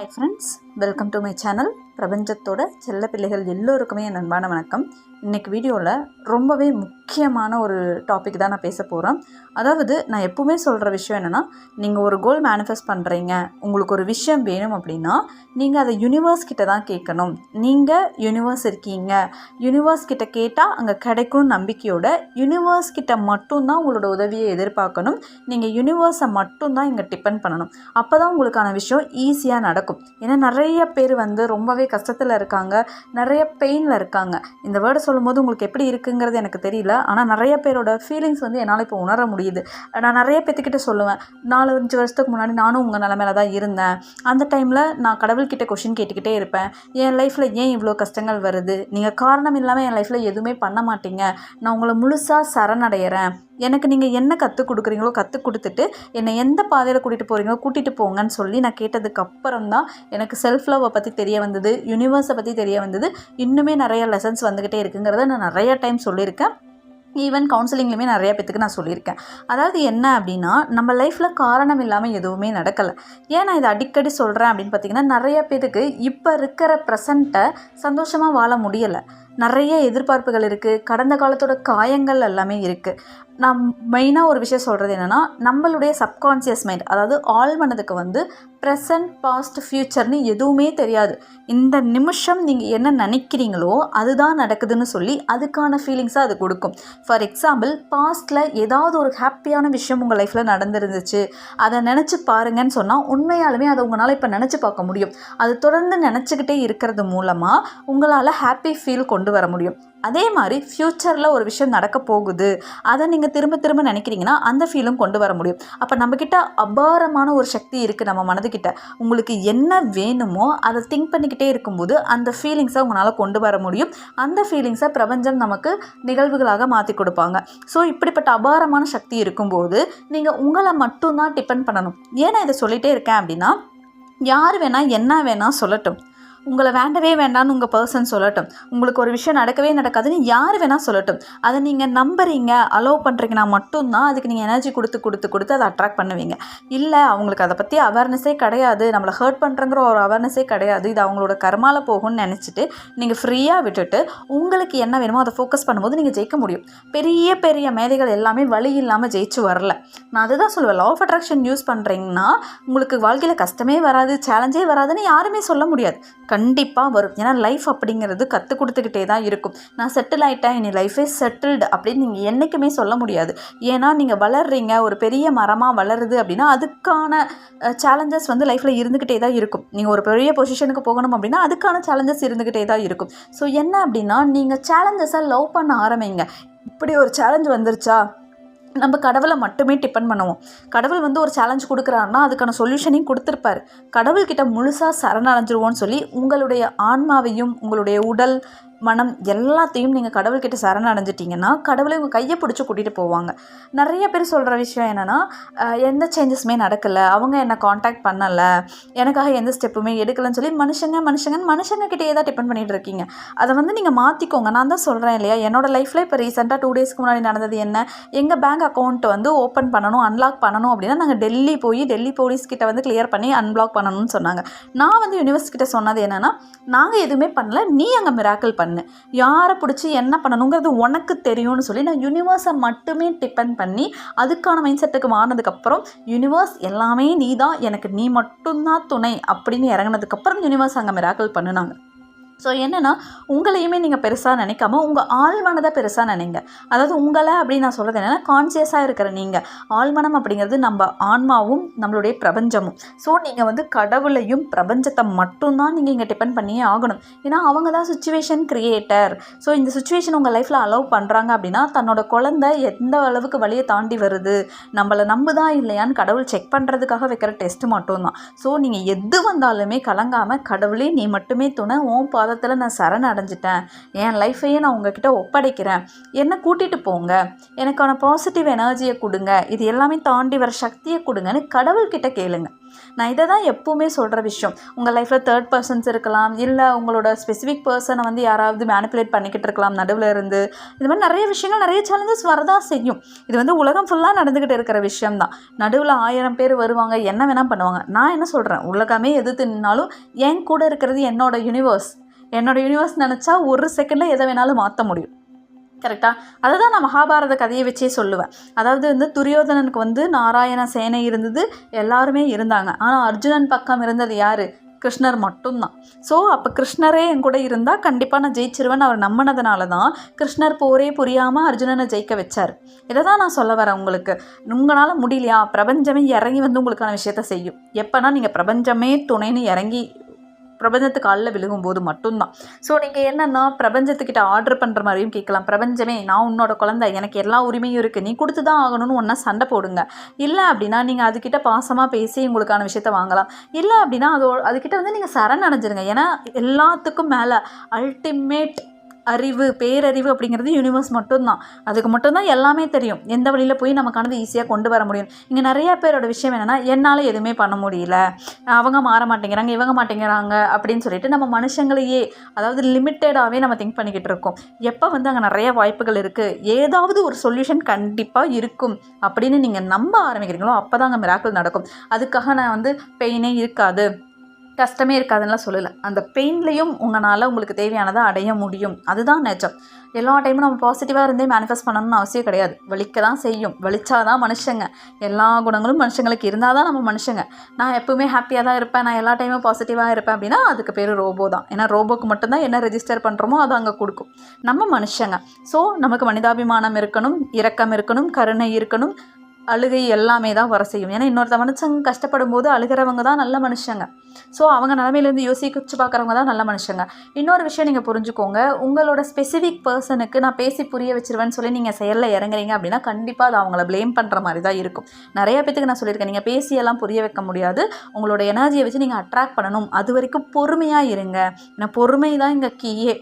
Hi friends welcome to my channel பிரபஞ்சத்தோட செல்ல பிள்ளைகள் எல்லோருக்குமே என் அன்பான வணக்கம். இன்றைக்கி வீடியோவில் ரொம்பவே முக்கியமான ஒரு டாபிக் தான் நான் பேச போகிறேன் அதாவது நான் எப்பவுமே சொல்கிற விஷயம் என்னென்னா நீங்கள் ஒரு கோல் மேனிஃபெஸ்ட் பண்ணுறீங்க உங்களுக்கு ஒரு விஷயம் வேணும் அப்படின்னா நீங்கள் அதை யூனிவர்ஸ் கிட்ட தான் கேட்கணும். நீங்கள் யூனிவர்ஸ் இருக்கீங்க. யூனிவர்ஸ் கிட்ட கேட்டால் அங்கே கிடைக்கும் நம்பிக்கையோட யூனிவர்ஸ் கிட்ட மட்டும்தான் உங்களோட உதவியை எதிர்பார்க்கணும். நீங்கள் யூனிவர்ஸை மட்டும்தான் இங்கே டிபெண்ட் பண்ணணும். அப்போ தான் உங்களுக்கான விஷயம் ஈஸியாக நடக்கும். ஏன்னா நிறைய பேர் வந்து ரொம்பவே கஷ்டத்தில் இருக்காங்க நிறைய பெயினில் இருக்காங்க. இந்த வேர்டு சொல்லும்போது உங்களுக்கு எப்படி இருக்குங்கிறது எனக்கு தெரியல. ஆனால் நிறைய பேரோட ஃபீலிங்ஸ் வந்து என்னால் இப்போ உணர முடியுது. நான் நிறைய பேத்துக்கிட்ட சொல்லுவேன். நாலு அஞ்சு வருஷத்துக்கு முன்னாடி நானும் உங்கள் நிலமையில தான் இருந்தேன். அந்த டைமில் நான் கடவுள்கிட்ட கொஷின் கேட்டுக்கிட்டே இருப்பேன். என் லைஃப்பில் ஏன் இவ்வளோ கஷ்டங்கள் வருது? நீங்கள் காரணம் இல்லாமல் என் லைஃப்பில் எதுவுமே பண்ண மாட்டீங்க. நான் உங்களை முழுசாக சரணடைகிறேன் எனக்கு நீங்கள் என்ன கற்றுக் கொடுக்குறீங்களோ கற்றுக் கொடுத்துட்டு என்னை எந்த பாதையில் கூட்டிகிட்டு போகிறீங்களோ கூட்டிகிட்டு போங்கன்னு சொல்லி நான் கேட்டதுக்கு அப்புறம் தான் எனக்கு செல்ஃப் லவ்வை பற்றி தெரிய வந்தது யூனிவர்ஸை பற்றி தெரிய வந்தது. இன்னுமே நிறைய லெசன்ஸ் வந்துக்கிட்டே இருக்குங்கிறத நான் நிறைய டைம் சொல்லியிருக்கேன். ஈவன் கவுன்சிலிங்லையுமே நிறைய பேத்துக்கு நான் சொல்லியிருக்கேன். அதாவது என்ன அப்படின்னா நம்ம லைஃப்பில் காரணம் இல்லாமல் எதுவுமே நடக்கலை. ஏன் நான் இதை அடிக்கடி சொல்கிறேன் அப்படின்னு பார்த்தீங்கன்னா நிறைய பேத்துக்கு இப்போ இருக்கிற ப்ரெசண்ட்டை சந்தோஷமாக வாழ முடியலை. நிறைய எதிர்பார்ப்புகள் இருக்குது கடந்த காலத்தோட காயங்கள் எல்லாமே இருக்குது நான் மெயினாக ஒரு விஷயம் சொல்கிறது என்னென்னா நம்மளுடைய சப்கான்சியஸ் மைண்ட் அதாவது ஆள் மனதுக்கு வந்து ப்ரெசன்ட் பாஸ்ட் ஃப்யூச்சர்னு எதுவுமே தெரியாது. இந்த நிமிஷம் நீங்கள் என்ன நினைக்கிறீங்களோ அதுதான் நடக்குதுன்னு சொல்லி அதுக்கான ஃபீலிங்ஸாக அது கொடுக்கும். ஃபார் எக்ஸாம்பிள் பாஸ்ட்டில் ஏதாவது ஒரு ஹாப்பியான விஷயம் உங்கள் லைஃப்பில் நடந்துருந்துச்சு அதை நினச்சி பாருங்கன்னு சொன்னால் உண்மையாலுமே அதை உங்களால் இப்போ நினச்சி பார்க்க முடியும். அது தொடர்ந்து நினச்சிக்கிட்டே இருக்கிறது மூலமாக உங்களால் ஹாப்பி ஃபீல் கொண்டு வர முடியும். அதே மாதிரி ஃப்யூச்சரில் ஒரு விஷயம் நடக்க போகுது அதை நீங்கள் திரும்ப திரும்ப நினைக்கிறீங்கன்னா அந்த ஃபீலும் கொண்டு வர முடியும். அப்போ நம்மக்கிட்ட அபாரமான ஒரு சக்தி இருக்குது நம்ம மனதுக்கிட்ட உங்களுக்கு என்ன வேணுமோ அதை திங்க் பண்ணிக்கிட்டே இருக்கும்போது அந்த ஃபீலிங்ஸை உங்களால் கொண்டு வர முடியும். அந்த ஃபீலிங்ஸை பிரபஞ்சம் நமக்கு நிகழ்வுகளாக மாற்றி கொடுப்பாங்க. ஸோ இப்படிப்பட்ட அபாரமான சக்தி இருக்கும்போது நீங்கள் உங்களை மட்டும்தான் டிபெண்ட் பண்ணணும். ஏன் நான் இதை சொல்லிகிட்டே இருக்கேன் அப்படின்னா யார் வேணால் என்ன வேணால் சொல்லட்டும். உங்களை வேண்டவே வேண்டாம்னு உங்கள் பர்சன் சொல்லட்டும். உங்களுக்கு ஒரு விஷயம் நடக்கவே நடக்காதுன்னு யார் வேணால் சொல்லட்டும். அதை நீங்கள் நம்புறீங்க அலோவ் பண்ணுறீங்கன்னா மட்டும்தான் அதுக்கு நீங்கள் எனர்ஜி கொடுத்து கொடுத்து கொடுத்து அதை அட்ராக்ட் பண்ணுவீங்க. இல்லை அவங்களுக்கு அதை பற்றி அவேர்னஸே கிடையாது. நம்மளை ஹர்ட் பண்ணுறங்கிற ஒரு அவேர்னஸே கிடையாது. இது அவங்களோட கர்மால போகும்னு நினச்சிட்டு நீங்கள் ஃப்ரீயாக விட்டுட்டு உங்களுக்கு என்ன வேணுமோ அதை ஃபோக்கஸ் பண்ணும்போது நீங்கள் ஜெயிக்க முடியும். பெரிய பெரிய மேதைகள் எல்லாமே வழி இல்லாமல் ஜெயிச்சு வரல. நான் அதுதான் சொல்லுவேன். லா ஆஃப் அட்ராக்ஷன் யூஸ் பண்ணுறீங்கன்னா உங்களுக்கு வாழ்க்கையில் கஷ்டமே வராது சேலஞ்சே வராதுன்னு யாருமே சொல்ல முடியாது. கண்டிப்பாக வரும். ஏன்னா லைஃப் அப்படிங்கிறது கற்றுக் கொடுத்துக்கிட்டே தான் இருக்கும். நான் செட்டில் ஆகிட்டேன் இனி லைஃபே செட்டில்டு அப்படின்னு நீங்கள் என்றைக்குமே சொல்ல முடியாது. ஏன்னா நீங்கள் வளர்றீங்க ஒரு பெரிய மரமாக வளருது அப்படின்னா அதுக்கான சேலஞ்சஸ் வந்து லைஃப்பில் இருந்துக்கிட்டே தான் இருக்கும். நீங்கள் ஒரு பெரிய பொசிஷனுக்கு போகணும் அப்படின்னா அதுக்கான சேலஞ்சஸ் இருந்துக்கிட்டே தான் இருக்கும். ஸோ என்ன அப்படின்னா நீங்கள் சேலஞ்சஸை லவ் பண்ண ஆரம்பிங்க. இப்படி ஒரு சேலஞ்ச் வந்துருச்சா? நம்ம கடவுளை மட்டுமே டிபெண்ட் பண்ணுவோம். கடவுள் வந்து ஒரு சேலஞ்ச் கொடுக்குறாருன்னா அதுக்கான சொல்யூஷனையும் கொடுத்துருப்பாரு. கடவுள்கிட்ட முழுசாக சரணடைஞ்சிருவோன்னு சொல்லி உங்களுடைய ஆன்மாவையும் உங்களுடைய உடல் மனம் எல்லாத்தையும் நீங்கள் கடவுள்கிட்ட சரணடைஞ்சிட்டிங்கன்னா கடவுளை உங்கள் கையை பிடிச்சி கூட்டிகிட்டு போவாங்க. நிறைய பேர் சொல்கிற விஷயம் என்னென்னா எந்த சேஞ்சஸுமே நடக்கலை. அவங்க என்னை காண்டாக்ட் பண்ணலை. எனக்காக எந்த ஸ்டெப்புமே எடுக்கலைன்னு சொல்லி மனுஷங்க மனுஷங்கன்னு மனுஷங்கக்கிட்டே தான் டிபெண்ட் பண்ணிகிட்டு இருக்கீங்க. அதை வந்து நீங்கள் மாற்றிக்கோங்க நான் தான் சொல்கிறேன் இல்லையா? என்னோடய லைஃப்பில் இப்போ ரீசெண்டாக டூ டேஸ்க்கு முன்னாடி நடந்தது என்ன? எங்கள் பேங்க் அக்கௌண்ட் வந்து ஓப்பன் பண்ணணும் அன்லாக் பண்ணணும் அப்படின்னா நாங்கள் டெல்லி போய் டெல்லி போலீஸ் கிட்ட வந்து கிளியர் பண்ணி அன்பிளாக் பண்ணணும்னு சொன்னாங்க. நான் வந்து யூனிவர்ஸ் கிட்ட சொன்னது என்னென்னா நாங்கள் எதுவுமே பண்ணல. நீ அங்கே மிராக்கிள் பண்ண. யாரை பிடிச்சி என்ன பண்ணணுங்கிறது உனக்கு தெரியும்னு சொல்லி நான் யூனிவர்ஸை மட்டுமே டிபெண்ட் பண்ணி அதுக்கான மைண்ட் செட்டுக்கு மாறினதுக்கப்புறம் யூனிவர்ஸ் எல்லாமே நீ தான் எனக்கு நீ மட்டும்தான் துணை அப்படின்னு இறங்கினதுக்கப்புறம் யூனிவர்ஸ் அங்கே மிராக்கிள் பண்ணினாங்க. ஸோ என்னென்னா உங்களையுமே நீங்கள் பெருசாக நினைக்காம உங்கள் ஆழ்மனதை பெருசாக நினைங்க. அதாவது உங்களை அப்படின்னு நான் சொல்கிறது என்னென்னா கான்சியஸாக இருக்கிற நீங்கள் ஆழ்மனம் அப்படிங்கிறது நம்ம ஆன்மாவும் நம்மளுடைய பிரபஞ்சமும். ஸோ நீங்கள் வந்து கடவுளையும் பிரபஞ்சத்தை மட்டும்தான் நீங்கள் இங்கே டிபெண்ட் பண்ணியே ஆகணும். ஏன்னா அவங்க தான் சுச்சுவேஷன் க்ரியேட்டர் ஸோ இந்த சுச்சுவேஷன் உங்கள் லைஃப்பில் அலோவ் பண்ணுறாங்க அப்படின்னா தன்னோட குழந்தை எந்த அளவுக்கு வழியை தாண்டி வருது நம்மளை நம்புதா இல்லையான்னு கடவுள் செக் பண்ணுறதுக்காக வைக்கிற டெஸ்ட் மட்டும்தான். ஸோ நீங்கள் எது வந்தாலுமே கலங்காமல் கடவுளே நீ மட்டுமே துணை ஓம் பாத பாதத்தில் நான் சரண் அடைஞ்சிட்டேன் என் லைஃப்பையே நான் உங்ககிட்ட ஒப்படைக்கிறேன். என்னை கூட்டிகிட்டு போங்க. எனக்கான பாசிட்டிவ் எனர்ஜியை கொடுங்க. இது எல்லாமே தாண்டி வர சக்தியை கொடுங்கன்னு கடவுள்கிட்ட கேளுங்க. நான் இதை தான் எப்போவுமே சொல்கிற விஷயம். உங்கள் லைஃப்பில் தேர்ட் பர்சன்ஸ் இருக்கலாம். இல்லை உங்களோட ஸ்பெசிஃபிக் பர்சனை வந்து யாராவது மேனிப்புலேட் பண்ணிக்கிட்டு இருக்கலாம் நடுவில் இருந்து. இது மாதிரி நிறைய விஷயங்கள் நிறைய சேலஞ்சஸ் வரதான் செய்யும். இது வந்து உலகம் ஃபுல்லாக நடந்துக்கிட்டு இருக்கிற விஷயம்தான். நடுவில் ஆயிரம் பேர் வருவாங்க. என்ன வேணால் பண்ணுவாங்க. நான் என்ன சொல்கிறேன் உலகமே எது தின்னாலும் என் கூட இருக்கிறது என்னோட யூனிவர்ஸ் என்னோட யூனிவர்ஸ் நினச்சா ஒரு செகண்டில் எதை வேணாலும் மாற்ற முடியும். கரெக்டாக அதை தான் நான் மகாபாரத கதையை வச்சே சொல்லுவேன். அதாவது வந்து துரியோதனனுக்கு வந்து நாராயண சேனை இருந்தது எல்லாருமே இருந்தாங்க. ஆனால் அர்ஜுனன் பக்கம் இருந்தது யார்? கிருஷ்ணர் மட்டும்தான். ஸோ அப்போ கிருஷ்ணரே என் கூட இருந்தால் கண்டிப்பாக நான் ஜெயிச்சிருவேன். அவர் நம்பினதுனால தான் கிருஷ்ணர் போரே புரியாமல் அர்ஜுனனை ஜெயிக்க வச்சார். இதை தான் நான் சொல்ல வரேன் உங்களுக்கு. உங்களால் முடியலையா? பிரபஞ்சமே இறங்கி வந்து உங்களுக்கான விஷயத்த செய்யும். எப்போனா நீங்கள் பிரபஞ்சமே துணைன்னு இறங்கி பிரபஞ்சத்துக்கு காலில் விழுகும்போது மட்டும்தான். ஸோ நீங்கள் என்னென்னா பிரபஞ்சத்துக்கிட்ட ஆர்டர் பண்ணுற மாதிரியும் கேட்கலாம். பிரபஞ்சமே நான் உன்னோட குழந்தை எனக்கு எல்லா உரிமையும் இருக்குது நீ கொடுத்து தான் ஆகணும்னு ஒன்றா சண்டை போடுங்க. இல்லை அப்படின்னா நீங்கள் அதுக்கிட்ட பாசமாக பேசி உங்களுக்கான விஷயத்த வாங்கலாம். இல்லை அப்படின்னா அதோ அதுக்கிட்ட வந்து நீங்கள் சரண் அடைஞ்சிருங்க. ஏன்னா எல்லாத்துக்கும் மேலே அல்டிமேட் அறிவு பேரறிவு அப்படிங்கிறது யூனிவர்ஸ் மட்டும்தான். அதுக்கு மட்டும்தான் எல்லாமே தெரியும். எந்த வழியில் போய் நமக்கானது ஈஸியாக கொண்டு வர முடியும்? இங்கே நிறைய பேரோட விஷயம் என்னென்னா என்னால் எதுவுமே பண்ண முடியல. அவங்க மாற மாட்டேங்கிறாங்க இவங்க மாட்டேங்கிறாங்க அப்படின்னு சொல்லிட்டு நம்ம மனுஷங்களையே அதாவது லிமிட்டடாகவே நம்ம திங்க் பண்ணிக்கிட்டு இருக்கோம். எப்போ வந்து அங்கே நிறைய வாய்ப்புகள் இருக்குது ஏதாவது ஒரு சொல்யூஷன் கண்டிப்பாக இருக்கும் அப்படின்னு நீங்கள் நம்ப ஆரம்பிக்கிறீங்களோ அப்போ தான் அங்கே மிராக்கள் நடக்கும். அதுக்காக நான் வந்து பெயினே இருக்காது. கஷ்டமே இருக்காதுன்னெலாம் சொல்லலை. அந்த பெயின்லேயும் உங்களால் உங்களுக்கு தேவையானதை அடைய முடியும். அதுதான் நிஜம். எல்லா டைமும் நம்ம பாசிட்டிவாக இருந்தே மேனிஃபெஸ்ட் பண்ணணும்னு அவசியம் கிடையாது. வலிக்க தான் செய்யும். வலிச்சாதான் மனுஷங்க. எல்லா குணங்களும் மனுஷங்களுக்கு இருந்தால் தான் நம்ம மனுஷங்க. நான் எப்பவுமே ஹாப்பியாக தான் இருப்பேன். நான் எல்லா டைமும் பாசிட்டிவாக இருப்பேன் அப்படின்னா அதுக்கு பேர் ரோபோ தான். ஏன்னா ரோபோக்கு மட்டும்தான் என்ன ரெஜிஸ்டர் பண்ணுறோமோ அது அங்கே கொடுக்கும். நம்ம மனுஷங்க. ஸோ நமக்கு மனிதாபிமானம் இருக்கணும் இரக்கம் இருக்கணும் கருணை இருக்கணும். அழுகை எல்லாமே தான் வர செய்யும். ஏன்னா இன்னொருத்த மனுஷங்க கஷ்டப்படும் போது அழுகிறவங்க தான் நல்ல மனுஷங்க. ஸோ அவங்க நிலமையிலேருந்து யோசிச்சு பார்க்குறவங்க தான் நல்ல மனுஷங்க. இன்னொரு விஷயம் நீங்கள் புரிஞ்சுக்கோங்க. உங்களோட ஸ்பெசிஃபிக் பர்சனுக்கு நான் பேசி புரிய வச்சிருவேன்னு சொல்லி நீங்கள் செயலில் இறங்குறீங்க அப்படின்னா கண்டிப்பாக அது அவங்கள ப்ளேம் பண்ணுற மாதிரி தான் இருக்கும். நிறைய பேத்துக்கு நான் சொல்லியிருக்கேன். நீங்கள் பேசியெல்லாம் புரிய வைக்க முடியாது. உங்களோட எனர்ஜியை வச்சு நீங்கள் அட்ராக்ட் பண்ணணும். அது வரைக்கும் பொறுமையாக இருங்க. ஏன்னா பொறுமை தான் இங்கே கீயே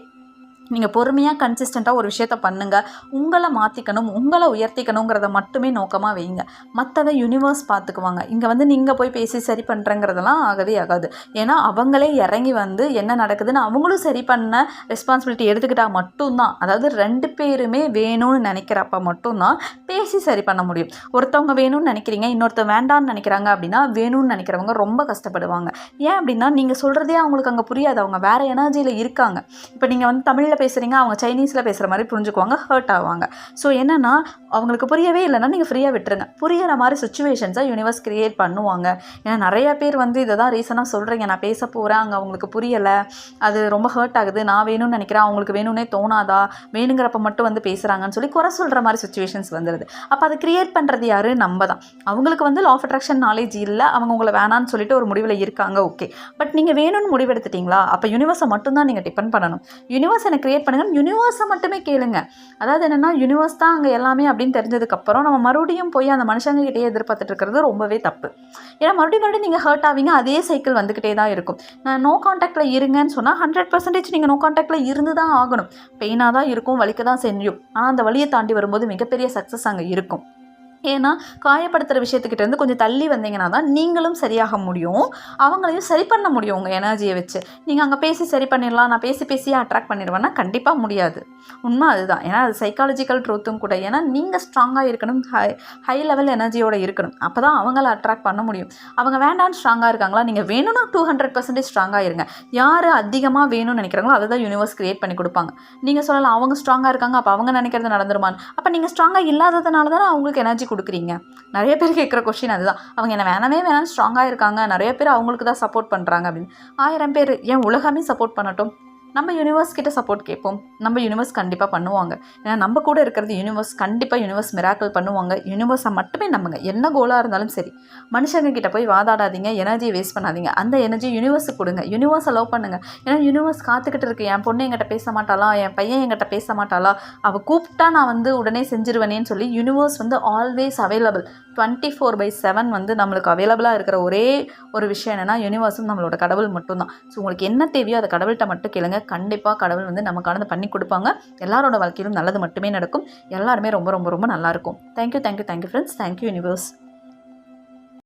நீங்கள் பொறுமையாக கன்சிஸ்டண்ட்டாக ஒரு விஷயத்த பண்ணுங்கள் உங்களை மாற்றிக்கணும் உங்களை உயர்த்திக்கணுங்கிறத மட்டுமே நோக்கமாக வைங்க. மற்றதை யூனிவர்ஸ் பார்த்துக்குவாங்க இங்கே வந்து நீங்கள் போய் பேசி சரி பண்ணுறங்கிறதெல்லாம் ஆகவே ஆகாது. ஏன்னா அவங்களே இறங்கி வந்து என்ன நடக்குதுன்னு அவங்களும் சரி பண்ண ரெஸ்பான்சிபிலிட்டி எடுத்துக்கிட்டால் மட்டும்தான். அதாவது ரெண்டு பேருமே வேணும்னு நினைக்கிறப்ப மட்டும்தான் பேசி சரி பண்ண முடியும். ஒருத்தவங்க வேணும்னு நினைக்கிறீங்க இன்னொருத்தர் வேண்டாம்னு நினைக்கிறாங்க அப்படின்னா வேணும்னு நினைக்கிறவங்க ரொம்ப கஷ்டப்படுவாங்க. ஏன் அப்படின்னா நீங்கள் சொல்கிறதே அவங்களுக்கு அங்கே புரியாது. அவங்க வேறு எனர்ஜியில் இருக்காங்க. இப்போ நீங்கள் வந்து தமிழில் பேசுகிறீங்க அவங்க சைனீஸில் பேசுகிற மாதிரி புரிஞ்சுக்குவாங்க ஹர்ட் ஆவாங்க. ஸோ என்னென்னா அவங்களுக்கு புரியவே இல்லைன்னா நீங்கள் ஃப்ரீயாக விட்டுருங்க. புரியிற மாதிரி சுச்சுவேஷன்ஸை யூனிவர்ஸ் க்ரியேட் பண்ணுவாங்க. ஏன்னா நிறைய பேர் வந்து இதை தான் ரீசனாக சொல்கிறீங்க நான் பேச போகிறேன் அங்கே அவங்களுக்கு புரியலை. அது ரொம்ப ஹர்ட் ஆகுது. நான் வேணும்னு நினைக்கிறேன் அவங்களுக்கு வேணும்னே தோணாதா? வேணுங்கிறப்ப மட்டும் வந்து பேசுகிறாங்கன்னு சொல்லி குறை சொல்கிற மாதிரி சுச்சுவேஷன்ஸ் வந்துடுது அப்போ அதை க்ரியேட் பண்ணுறது யார்? நம்ம தான் அவங்களுக்கு வந்து லா ஆஃப் அட்ராக்ஷன் நாலேஜ் இல்லை. அவங்க உங்களை வேணான்னு சொல்லிட்டு ஒரு முடிவில் இருக்காங்க ஓகே பட் நீங்கள் வேணும்னு முடிவெடுத்துட்டீங்களா? அப்போ யூனிவர்ஸை மட்டும்தான் நீங்கள் டிபெண்ட் பண்ணணும். யூனிவர்ஸ் எனக்கு க்ரியேட் பண்ணுங்கள் யூனிவர்ஸை மட்டுமே கேளுங்க. அதாவது என்னென்னா யூனிவர்ஸ் தான் அங்கே எல்லாமே அப்படின்னு தெரிஞ்சதுக்கப்புறம் நம்ம மறுபடியும் போய் அந்த மனுஷங்ககிட்டயே எதிர்பார்த்துட்டு இருக்கிறது ரொம்பவே தப்பு. ஏன்னா மறுபடியும் மறுபடியும் நீங்கள் ஹர்ட் ஆவீங்க அதே சைக்கிள் வந்துக்கிட்டே தான் இருக்கும். நான் நோ காண்டாக்டில் இருங்கன்னு சொன்னால் ஹண்ட்ரட் பர்சன்டேஜ் நீங்கள் நோ காண்டாக்டில் இருந்து தான் ஆகணும். பெயினாக தான் இருக்கும் வலிக்க தான் செஞ்சும் ஆனால் அந்த வழியை தாண்டி வரும்போது மிகப்பெரிய சக்ஸஸ் அங்கே இருக்கும். ஏன்னா காயப்படுத்துகிற விஷயத்துக்கிட்ட இருந்து கொஞ்சம் தள்ளி வந்தீங்கன்னா தான் நீங்களும் சரியாக முடியும். அவங்களையும் சரி பண்ண முடியும் உங்கள் எனர்ஜியை வச்சு. நீங்கள் அங்கே பேசி சரி பண்ணிடலாம். நான் பேசி பேசியே அட்ராக்ட் பண்ணிடுவேன்னா கண்டிப்பாக முடியாது. உண்மை அதுதான். ஏன்னா அது சைக்காலஜிக்கல் ட்ரூத்தும் கூட. ஏன்னா நீங்கள் ஸ்ட்ராங்காக இருக்கணும். ஹை ஹை லெவல் எனர்ஜியோடு இருக்கணும். அப்போ தான் அவங்கள அட்ராக்ட் பண்ண முடியும். அவங்க வேண்டான்னு ஸ்ட்ராங்காக இருக்காங்களா? நீங்கள் வேணும்னா டூ ஹண்ட்ரட் பர்சன்டேஜ் ஸ்ட்ராங்காக இருங்க. யார் அதிகமாக வேணும்னு நினைக்கிறாங்களோ அதை தான் யூனிவர்ஸ் க்ரியேட் பண்ணி கொடுப்பாங்க. நீங்கள் சொல்லலாம் அவங்க ஸ்ட்ராங்காக இருக்காங்க அப்போ அவங்க நினைக்கிறது நடந்துருமான்னு. அப்போ நீங்கள் ஸ்ட்ராங்காக இல்லாததுனால தானே அவங்களுக்கு எனர்ஜி கொடுக்குறீங்க. நிறைய பேர் கேட்குற கொஷின் அதுதான். அவங்க என்ன வேணாமே வேணாம் ஸ்ட்ராங்காக இருக்காங்க. நிறைய பேர் அவங்களுக்கு தான் சப்போர்ட் பண்ணுறாங்க அப்படின்னு. ஆயிரம் பேர் ஏன் உலகமே சப்போர்ட் பண்ணட்டும்? நம்ம யூனிவர்ஸ் கிட்ட சப்போர்ட் கேட்போம். நம்ம யூனிவர்ஸ் கண்டிப்பாக பண்ணுவாங்க. ஏன்னா நம்ம கூட இருக்கிறது யூனிவர்ஸ் கண்டிப்பாக யூனிவர்ஸ் மிராக்கள் பண்ணுவாங்க. யூனிவர்ஸை மட்டுமே நம்புங்க. என்ன கோலாக இருந்தாலும் சரி. மனுஷங்க கிட்ட போய் வாதாடாதீங்க. எனர்ஜியை வேஸ்ட் பண்ணாதீங்க. அந்த எனர்ஜி யூனிவர்ஸுக்கு கொடுங்க. யூனிவர்ஸை லவ் பண்ணுங்கள் ஏன்னா யூனிவர்ஸ் காத்துக்கிட்டு இருக்கு. என் பொண்ணு என்கிட்ட பேச மாட்டாளா? என் பையன் என்கிட்ட பேச மாட்டாளா? அவள் கூப்பிட்டா நான் வந்து உடனே செஞ்சிருவேனேன்னு சொல்லி யூனிவர்ஸ் வந்து always available twenty four by seven வந்து நம்மளுக்கு அவைலபிளாக இருக்கிற ஒரே ஒரு விஷயம் என்னென்னா யூனிவர்ஸும் நம்மளோட கடவுள் மட்டும்தான். ஸோ உங்களுக்கு என்ன தேவையோ அதை கடவுள்கிட்ட மட்டும் கேளுங்க. கண்டிப்பாக கடவுள் வந்து நமக்கானது பண்ணி கொடுப்பாங்க. எல்லாரோட வாழ்க்கையிலும் நல்லது மட்டுமே நடக்கும். எல்லாருமே ரொம்ப ரொம்ப ரொம்ப நல்லாயிருக்கும் thank you thank you thank you friends thank you universe